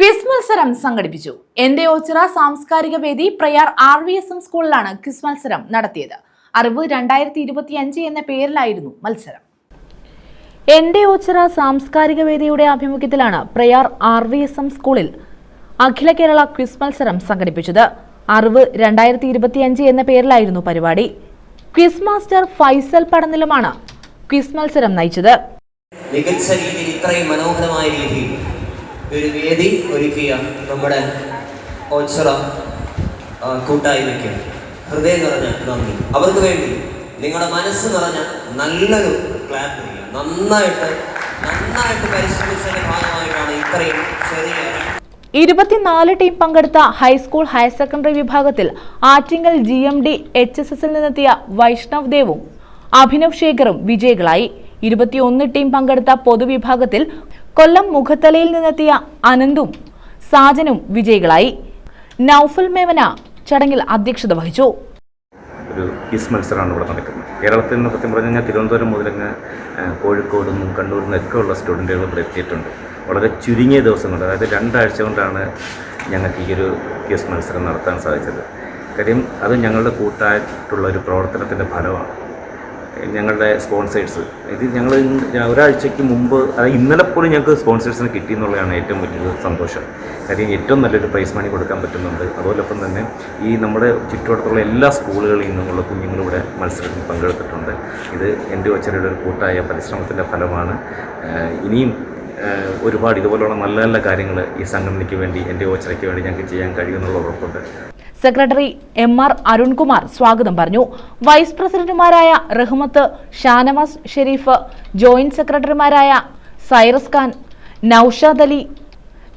Quiz മത്സരം സംഘടിപ്പിച്ചു. എന്റെ ഓച്ചിറ സാംസ്കാരിക വേദി Prayar R V S M സ്കൂളിലാണ് ക്വിസ് മത്സരം നടത്തിയത്. അറിവ് രണ്ടായിരത്തി ഇരുപത്തി അഞ്ച് എന്ന പേരിലായിരുന്നു മത്സരം. എന്റെ ഓച്ചിറ സാംസ്കാരിക വേദിയുടെ ആഭിമുഖ്യത്തിലാണ് Prayar R V S M സ്കൂളിൽ അഖില കേരള ക്വിസ് മത്സരം സംഘടിപ്പിച്ചത്. അറിവ് രണ്ടായിരത്തി ഇരുപത്തി അഞ്ച് എന്ന പേരിലായിരുന്നു പരിപാടി. ക്വിസ് മാസ്റ്റർ ഫൈസൽ പടനിലുമാണ് ക്വിസ് മത്സരം നയിച്ചത്. മികച്ച രീതിയിൽ ഇത്രയും മനോഹരമായ രീതിയിൽ ഒരു വേദി ഒരുക്കിയ നമ്മുടെ ഓച്ചറ കൂട്ടായ്മയ്ക്ക് ഹൃദയം നിറഞ്ഞ നന്ദി. അവർക്ക് വേണ്ടി നിങ്ങളുടെ മനസ്സ് നിറഞ്ഞ നല്ലൊരു ക്ലാപ്പ് ചെയ്യുക. നന്നായിട്ട് നന്നായിട്ട് പരിശ്രമിച്ചതിന്റെ ഭാഗമായിട്ടാണ് ഇത്രയും ചെറിയ ഇരുപത്തിനാല് ടീം പങ്കെടുത്ത ഹൈസ്കൂൾ ഹയർ സെക്കൻഡറി വിഭാഗത്തിൽ Attingal G M D H S എസിൽ നിന്നെത്തിയ വൈഷ്ണവ് ദേവും അഭിനവ് ശേഖറും വിജയികളായി. ഇരുപത്തിയൊന്ന് ടീം പങ്കെടുത്ത പൊതുവിഭാഗത്തിൽ കൊല്ലം മുഖത്തലയിൽ നിന്നെത്തിയ അനന്തും സാജനും വിജയികളായി. നൌഫൽ മേവന ചടങ്ങിൽ അധ്യക്ഷത വഹിച്ചു. ഒരു ക്വിസ് മത്സരമാണ് ഇവിടെ നടക്കുന്നത്. കേരളത്തിൽ നിന്ന് സത്യം പറഞ്ഞു കഴിഞ്ഞാൽ തിരുവനന്തപുരം മുതലങ്ങ് കോഴിക്കോട് നിന്നും കണ്ണൂരിൽ നിന്നൊക്കെ ഉള്ള സ്റ്റുഡന്റുകൾ ഇവിടെ എത്തിയിട്ടുണ്ട്. വളരെ ചുരുങ്ങിയ ദിവസങ്ങൾ അതായത് രണ്ടാഴ്ച കൊണ്ടാണ് ഞങ്ങൾക്ക് ഈ ഒരു ക്വിസ് മത്സരം നടത്താൻ സാധിച്ചത്. കാര്യം അത് ഞങ്ങളുടെ കൂട്ടായിട്ടുള്ള ഒരു പ്രവർത്തനത്തിന്റെ ഫലമാണ്. ഞങ്ങളുടെ സ്പോൺസേഴ്സ്. ഇത് ഞങ്ങൾ ഒരാഴ്ചയ്ക്ക് മുമ്പ് അതായത് ഇന്നലെ പോലും ഞങ്ങൾക്ക് സ്പോൺസേഴ്സിന് കിട്ടി എന്നുള്ളതാണ് ഏറ്റവും വലിയൊരു സന്തോഷം. കാര്യം ഏറ്റവും നല്ലൊരു പ്രൈസ് മണി കൊടുക്കാൻ പറ്റുന്നുണ്ട്. അതോടൊപ്പം തന്നെ ഈ നമ്മുടെ ചുറ്റുവട്ടത്തുള്ള എല്ലാ സ്കൂളുകളിൽ നിന്നുമുള്ള കുഞ്ഞുങ്ങളിവിടെ മത്സരത്തിൽ പങ്കെടുത്തിട്ടുണ്ട്. ഇത് എന്റെ ഒച്ചരയുടെ ഒരു കൂട്ടായ പരിശ്രമത്തിന്റെ ഫലമാണ്. ഇനിയും ഒരുപാട് ഇതുപോലുള്ള നല്ല നല്ല കാര്യങ്ങൾ ഈ സംഘടനയ്ക്ക് വേണ്ടി എന്റെ ഓച്ചറയ്ക്ക് വേണ്ടി ഞങ്ങൾക്ക് ചെയ്യാൻ കഴിയുമെന്നുള്ള ഉറപ്പുണ്ട്. സെക്രട്ടറി എം ആർ അരുൺകുമാർ സ്വാഗതം പറഞ്ഞു. വൈസ് പ്രസിഡന്റുമാരായ റഹ്മത്ത് ഷാനവാസ് ഷെരീഫ് ജോയിന്റ് സെക്രട്ടറിമാരായ സൈറസ് ഖാൻ നൌഷാദ് അലി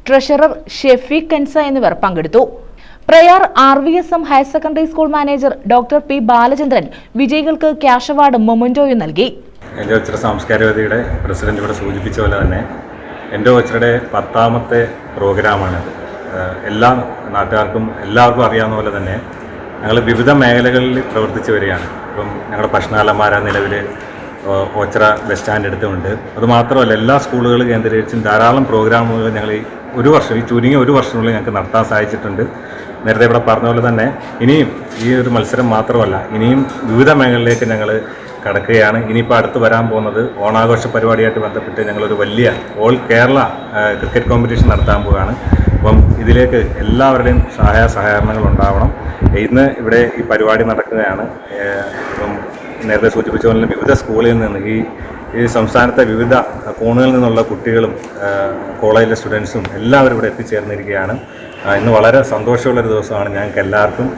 ട്രഷറർ ഷെഫീഖ് കൻസ എന്നിവർ പങ്കെടുത്തു. Prayar R V S M higher secondary school manager doctor P Balachandran വിജയികൾക്ക് ക്യാഷ് അവാർഡും മൊമന്റോയും നൽകി. എന്റെ ഒച്ചറ സാംസ്കാരികതയുടെ പ്രസിഡന്റ് ഇവിടെ സൂചിപ്പിച്ച പോലെ തന്നെ എന്റെ ഒച്ചറയുടെ പത്താമത്തെ പ്രോഗ്രാമാണിത്. എല്ലാ നാട്ടുകാർക്കും എല്ലാവർക്കും അറിയാവുന്ന പോലെ തന്നെ ഞങ്ങൾ വിവിധ മേഖലകളിൽ പ്രവർത്തിച്ചു വരികയാണ്. ഇപ്പം ഞങ്ങളുടെ ഭക്ഷണാലന്മാര നിലവിൽ ഓച്ചറ ബസ് സ്റ്റാൻഡ് എടുത്തുകൊണ്ട്. അതുമാത്രമല്ല എല്ലാ സ്കൂളുകൾ കേന്ദ്രീകരിച്ചും ധാരാളം പ്രോഗ്രാമുകൾ ഞങ്ങൾ ഈ ഒരു വർഷം ഈ ചുരുങ്ങിയ ഒരു വർഷത്തിനുള്ളിൽ ഞങ്ങൾക്ക് നടത്താൻ സാധിച്ചിട്ടുണ്ട്. നേരത്തെ ഇവിടെ പറഞ്ഞ പോലെ തന്നെ ഇനിയും ഈ ഒരു മത്സരം മാത്രമല്ല ഇനിയും വിവിധ മേഖലകളിലേക്ക് ഞങ്ങൾ കടക്കുകയാണ്. ഇനിയിപ്പോൾ അടുത്ത് വരാൻ പോകുന്നത് ഓണാഘോഷ പരിപാടിയായിട്ട് ബന്ധപ്പെട്ട് ഞങ്ങളൊരു വലിയ ഓൾ കേരള ക്രിക്കറ്റ് കോമ്പറ്റീഷൻ നടത്താൻ പോവുകയാണ്. അപ്പം ഇതിലേക്ക് എല്ലാവരുടെയും സഹായ സഹകരണങ്ങൾ ഉണ്ടാവണം. ഇന്ന് ഇവിടെ ഈ പരിപാടി നടക്കുകയാണ്. ഇപ്പം നേരത്തെ സൂചിപ്പിച്ച പോലെ വിവിധ സ്കൂളിൽ നിന്ന് ഈ ഈ സംസ്ഥാനത്തെ വിവിധ കോണുകളിൽ നിന്നുള്ള കുട്ടികളും കോളേജിലെ സ്റ്റുഡൻസും എല്ലാവരും ഇവിടെ എത്തിച്ചേർന്നിരിക്കുകയാണ്. ഇന്ന് വളരെ സന്തോഷമുള്ളൊരു ദിവസമാണ് ഞങ്ങൾക്ക് എല്ലാവർക്കും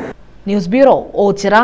ന്യൂസ് ബ്യൂറോ ഓച്ചിറ.